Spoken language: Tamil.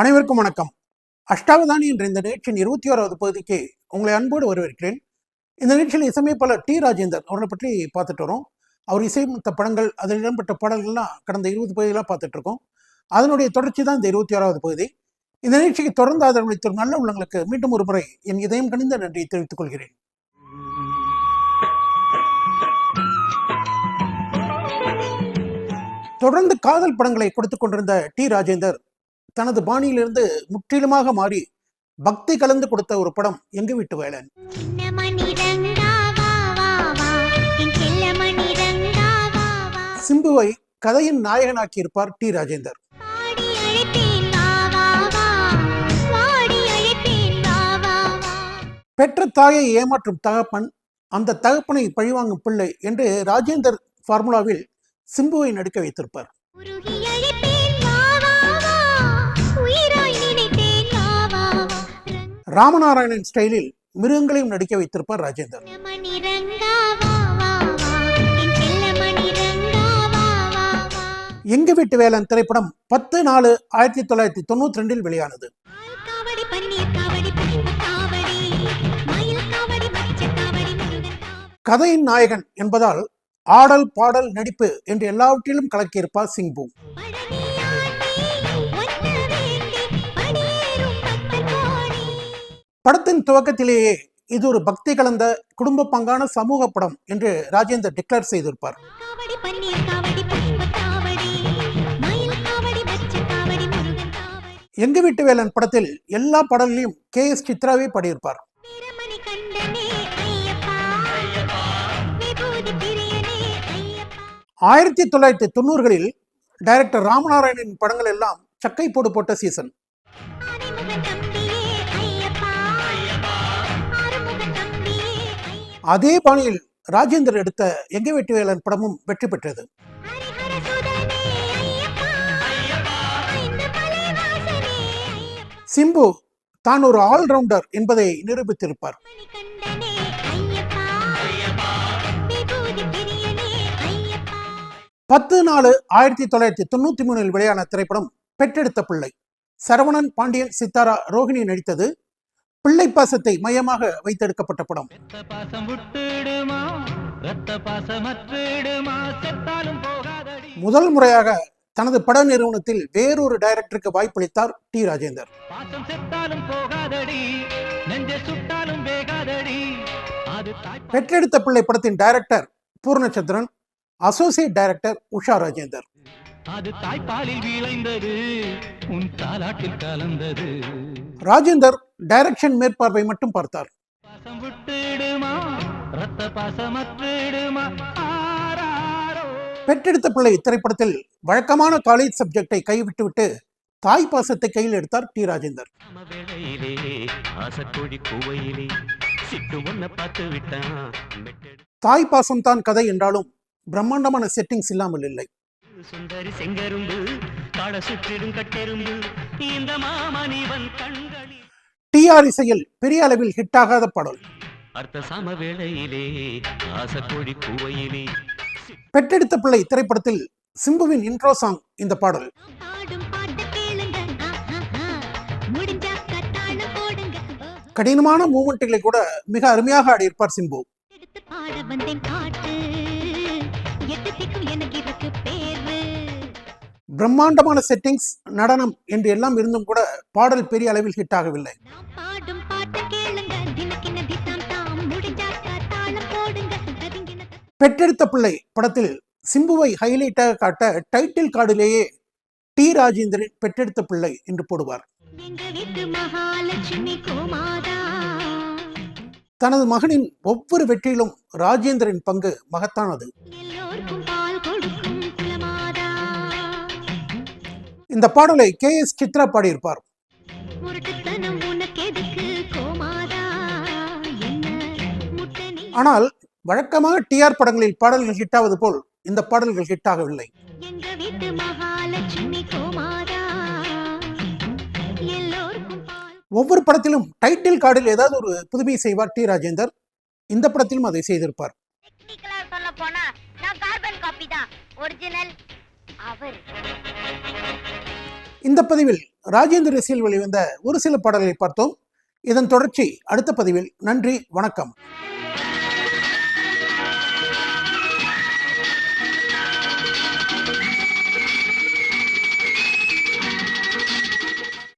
அனைவருக்கும் வணக்கம். அஷ்டாவதானி என்ற இந்த நிகழ்ச்சியின் இருபத்தி ஓராவது பகுதிக்கு உங்களை அன்போடு வரவேற்கிறேன். இந்த நிகழ்ச்சியில் இசையமைப்பாளர் டி ராஜேந்தர் அவரை பற்றி பார்த்துட்டு வரோம். அவர் இசையமைத்த படங்கள் அதில் இடம்பெற்ற பாடல்கள்லாம் கடந்த இருபது பகுதிகளாக பார்த்துட்டு இருக்கோம். அதனுடைய தொடர்ச்சி தான் இந்த இருபத்தி ஓராவது பகுதி. இந்த நிகழ்ச்சிக்கு தொடர்ந்து ஆதரவளித்த நல்ல உள்ளங்களுக்கு மீண்டும் ஒரு முறை என் இதயம் கணிந்த நன்றியை தெரிவித்துக் கொள்கிறேன். தொடர்ந்து காதல் படங்களை கொடுத்து கொண்டிருந்த டி ராஜேந்தர் தனது பாணியிலிருந்து முற்றிலுமாக மாறி பக்தி கலந்து கொடுத்த ஒரு படம் எங்க வீட்டு வேலன் சிம்புவை கதையின் நாயகனாக்கி இருப்பார் டி ராஜேந்தர். பெற்ற தாயை ஏமாற்றும் தகப்பன் அந்த தகப்பனை பழிவாங்கும் பிள்ளை என்று ராஜேந்தர் ஃபார்முலாவில் சிம்புவை நடிக்க வைத்திருப்பார். ராமநாராயணன் ஸ்டைலில் மிருகங்களையும் நடிக்க வைத்திருப்பார் ராஜேந்தர். எங்க வீட்டு வேலன் திரைப்படம் பத்து நாலு ஆயிரத்தி தொள்ளாயிரத்தி தொண்ணூத்தி ரெண்டில் வெளியானது. கதையின் நாயகன் என்பதால் ஆடல் பாடல் நடிப்பு என்று எல்லாவற்றிலும் கலக்கியிருப்பார் சிங்பு படத்தின் துவக்கத்திலேயே இது ஒரு பக்தி கலந்த குடும்ப பங்கான சமூக படம் என்று ராஜேந்தர் டிக்ளேர் செய்திருப்பார். எங்க வீட்டு வேலன் படத்தில் எல்லா பாடல்களையும் கே எஸ் சித்ராவே பாடியிருப்பார். ஆயிரத்தி தொள்ளாயிரத்தி தொண்ணூறுகளில் டைரக்டர் ராமநாராயணன் படங்கள் எல்லாம் சக்கை போடு போட்ட சீசன். அதே பாணியில் ராஜேந்தர் எடுத்த எங்க வீட்டு வேலன் படமும் வெற்றி பெற்றது. சிம்பு தான் ஒரு ஆல்ரவுண்டர் என்பதை நிரூபித்திருப்பார். பத்து நாலு ஆயிரத்தி தொள்ளாயிரத்தி தொண்ணூத்தி மூணில் வெளியான திரைப்படம் பெற்றெடுத்த பிள்ளை. சரவணன் பாண்டியன் சித்தாரா ரோஹிணி நடித்தது பிள்ளை பாசத்தை மையமாக வைத்தெடுக்கப்பட்ட படம். முதல் முறையாக தனது பட நிறுவனத்தில் வேறொரு டைரக்டருக்கு வாய்ப்பளித்தார் டி ராஜேந்தர். பெற்றெடுத்த பிள்ளை படத்தின் director Poornachandran associate director Usha Rajendar. அது தாய்ப்பாலில் விளைந்தது உன் தாலாட்டில் கலந்தது. ராஜேந்தர் டைரக்ஷன் மேற்பார்வை மட்டும் பார்த்தார். பாசம் பெற்றெடுத்த பிள்ளை திரைப்படத்தில் வழக்கமான காலேஜ் சப்ஜெக்டை கைவிட்டுவிட்டு தாய் பாசத்தை கையில் எடுத்தார் டி ராஜேந்தர். தாய் பாசம்தான் கதை என்றாலும் பிரம்மாண்டமான செட்டிங்ஸ் இல்லாமல் இல்லை. சுந்தரி செங்கரும்பு காட சுற்றிடும் கட்டெரும்பு இந்த மாமணிவன் கண்களில். டிஆர் இசையில் பெரிய அளவில் ஹிட் ஆகாத பாடல். அர்த்த சம வேளையிலே ஆசக்கோழி கூவையிலே பெற்றெடுத்த பிள்ளை திரைப்படத்தில் சிம்புவின் இன்ட்ரோ சாங் இந்த பாடல். நான் பாடும் பாட்டு கேளுங்க. ஆஹாஹா. முடிஞ்சா கத்தாழம் போடுங்க. ஓ, கடினமான மூமெண்ட்டுகளை கூட மிக அருமையாக ஆடியிருப்பார் சிம்பு. பாட வந்தேன் பிரம்மாண்டமான செட்டிங்ஸ் நடனம் என்று எல்லாம் இருந்தும் கூட பாடல் பெரிய அளவில் ஹிட் ஆகவில்லை. பெற்றெடுத்த பிள்ளை படத்தில் சிம்புவை ஹைலைட்டாக காட்ட டைட்டில் கார்டிலேயே டி ராஜேந்திரன் பெற்றெடுத்த பிள்ளை என்று போடுவார். தனது மகனின் ஒவ்வொரு வெற்றியிலும் ராஜேந்திரன் பங்கு மகத்தானது. இந்த பாடலை கே எஸ் சித்ரா பாடியிருப்பார். ஆனால் வழக்கமாக டிஆர் படங்களில் பாடல்கள் ஹிட் ஆவது போல் இந்த பாடல்கள் ஹிட் ஆகவில்லை எங்க வீட்டு மகாலட்சுமி கோமாதா? எல்லோருக்கும் பால். ஒவ்வொரு படத்திலும் டைட்டில் கார்டில் ஏதாவது ஒரு புதுமை செய்வார் டி ராஜேந்தர். இந்த படத்திலும் அதை செய்திருப்பார். அவர். இந்த பதிவில் ராஜேந்திர இசையில் வெளிவந்த ஒரு சில பாடல்களை பார்த்தோம். இதன் தொடர்ச்சி அடுத்த பதிவில். நன்றி வணக்கம்.